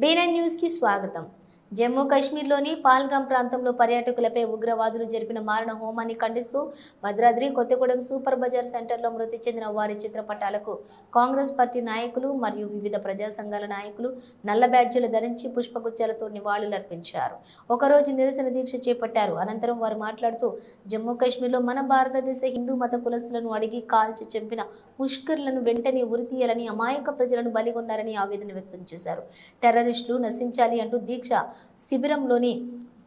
బీనన్ న్యూస్కి స్వాగతం. జమ్మూ కాశ్మీర్లోని పాల్గాం ప్రాంతంలో పర్యాటకులపై ఉగ్రవాదులు జరిపిన మారణ హోమాన్ని ఖండిస్తూ భద్రాద్రి కొత్తగూడెం సూపర్ బజార్ సెంటర్లో మృతి చెందిన వారి చిత్రపటాలకు కాంగ్రెస్ పార్టీ నాయకులు మరియు వివిధ ప్రజా సంఘాల నాయకులు నల్ల బ్యాడ్జీలు ధరించి పుష్పగుచ్చాలతో నివాళులర్పించారు. ఒకరోజు నిరసన దీక్ష చేపట్టారు. అనంతరం వారు మాట్లాడుతూ జమ్మూ కాశ్మీర్లో మన భారతదేశ హిందూ మత కులస్తులను అడిగి కాల్చి చంపిన ముష్కర్లను వెంటనే ఉరితీయాలని అమాయక ప్రజలను బలిగొన్నారని ఆవేదన వ్యక్తం చేశారు. టెర్రరిస్టులు నశించాలి అంటూ దీక్ష శిబిరంలోని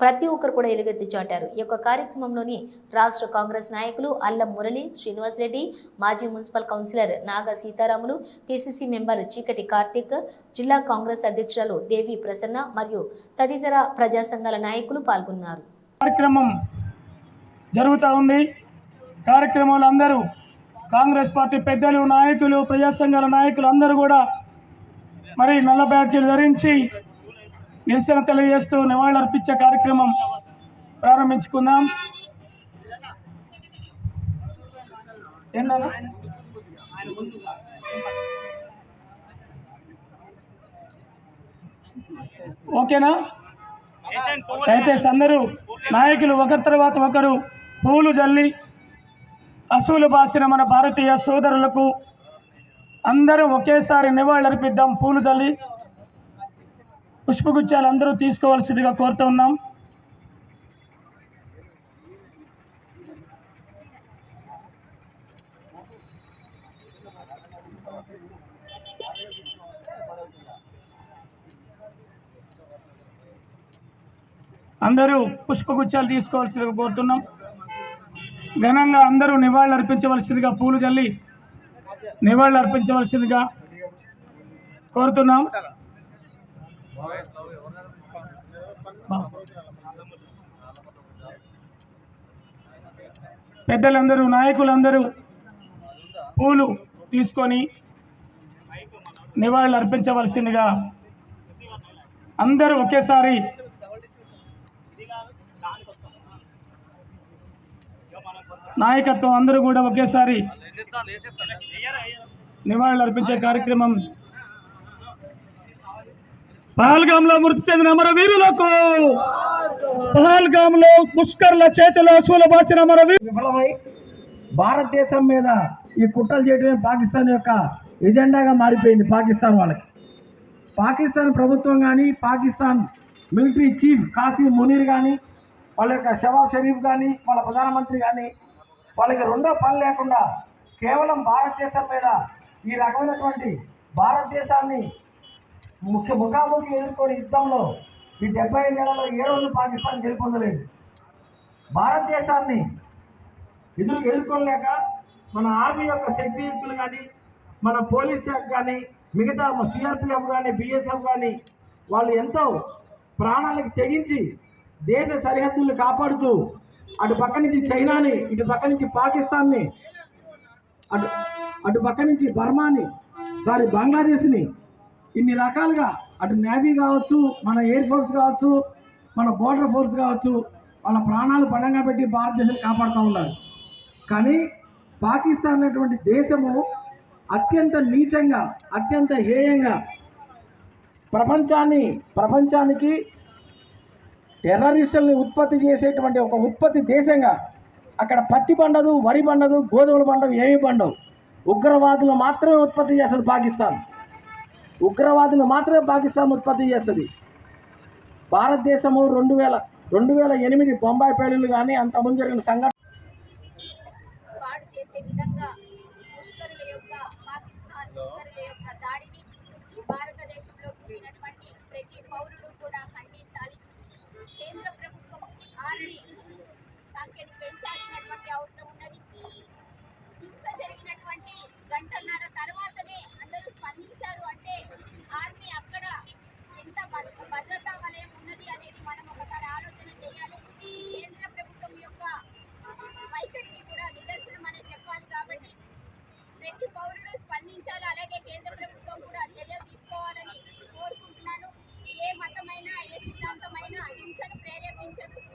ప్రతి ఒక్కరు కూడా ఎలుగెత్తి చాటారు. ఈ యొక్క కార్యక్రమంలోని రాష్ట్ర కాంగ్రెస్ నాయకులు అల్లం మురళి శ్రీనివాస్ రెడ్డి మాజీ municipal councillor Naga Seetharamulu PCC member Cheekati Karthik జిల్లా కాంగ్రెస్ అధ్యక్షురాలు దేవి ప్రసన్న మరియు తదితర ప్రజా సంఘాల నాయకులు పాల్గొన్నారు. కార్యక్రమం జరుగుతూ ఉంది. కార్యక్రమంలో అందరూ కాంగ్రెస్ పార్టీ పెద్దలు నాయకులు ప్రజా సంఘాల నాయకులు అందరూ కూడా మరి నల్ల బ్యాడ్జీలు ధరించి నిరసన తెలియజేస్తూ నివాళులర్పించే కార్యక్రమం ప్రారంభించుకుందాం. ఓకేనా? దయచేసి అందరూ నాయకులు ఒకరి తర్వాత ఒకరు పూలు జల్లి అసూలు బాసిన మన భారతీయ సోదరులకు అందరూ ఒకేసారి నివాళులర్పిద్దాం పూలు జల్లి. పుష్పగుచ్చాలు అందరూ తీసుకోవాల్సిందిగా కోరుతూ ఉన్నాం. అందరూ పుష్పగుచ్చాలు తీసుకోవాల్సిందిగా కోరుతున్నాం. ఘనంగా అందరూ నివాళులు అర్పించవలసిందిగా పూలు చల్లి నివాళులు అర్పించవలసిందిగా కోరుతున్నాం. పెద్దలందరూ నాయకులందరూ పూలు తీసుకొని నివాళులు అర్పించవలసిందిగా అందరూ ఒకేసారి నాయకత్వం అందరూ కూడా ఒకేసారి నివాళులు అర్పించే కార్యక్రమం పహల్గాంలో మృతి చెందిన అమర వీరులకు! పహల్గాంలో పుష్కర్ల చేతిలో అసూల బాసిన అమర విఫలమై భారతదేశం మీద ఈ కుట్రలు చేయడమే పాకిస్తాన్ యొక్క ఎజెండాగా మారిపోయింది పాకిస్తాన్ వాళ్ళకి. పాకిస్తాన్ ప్రభుత్వం కానీ పాకిస్తాన్ మిలిటరీ చీఫ్ కాసిం మునీర్ కానీ వాళ్ళ యొక్క షవాబ్ షరీఫ్ కానీ వాళ్ళ ప్రధానమంత్రి కానీ వాళ్ళకి రెండో పని లేకుండా కేవలం భారతదేశం మీద ఈ రకమైనటువంటి భారతదేశాన్ని ముఖ్య ముఖాముఖి ఎదుర్కొని యుద్ధంలో ఈ డెబ్బై ఐదేళ్ళలో ఏ రోజు పాకిస్తాన్ గెలుపొందలేదు? భారతదేశాన్ని ఎదురు ఎదుర్కొనలేక మన ఆర్మీ యొక్క శక్తియుక్తులు కానీ మన పోలీస్ శాఖ కానీ మిగతా సిఆర్పిఎఫ్ కానీ బిఎస్ఎఫ్ కానీ వాళ్ళు ఎంతో ప్రాణాలకు తెగించి దేశ సరిహద్దుల్ని కాపాడుతూ అటు పక్క నుంచి చైనాని ఇటు పక్క నుంచి పాకిస్తాన్ని అటు అటు పక్క నుంచి బర్మాని సారీ బంగ్లాదేశ్ని ఇన్ని రకాలుగా. అటు నేవీ కావచ్చు మన ఎయిర్ ఫోర్స్ కావచ్చు మన బోర్డర్ ఫోర్స్ కావచ్చు వాళ్ళ ప్రాణాలు పణంగా పెట్టి భారతదేశాన్ని కాపాడుతూ ఉన్నారు. కానీ పాకిస్తాన్ అనేటువంటి దేశము అత్యంత నీచంగా అత్యంత హేయంగా ప్రపంచాన్ని ప్రపంచానికి టెర్రరిస్టుల్ని ఉత్పత్తి చేసేటువంటి ఒక ఉత్పత్తి దేశంగా అక్కడ పత్తి పండదు వరి పండదు గోధుమలు పండవు ఏమి పండవు. ఉగ్రవాదులు మాత్రమే ఉత్పత్తి చేస్తుంది పాకిస్తాన్. ఉగ్రవాదులు మాత్రమే పాకిస్తాన్ ఉత్పత్తి చేస్తుంది. భారతదేశము రెండు వేల రెండు వేల ఎనిమిది బొంబాయి పేలులు కానీ అంతకుముందు జరిగిన సంఘటన main channel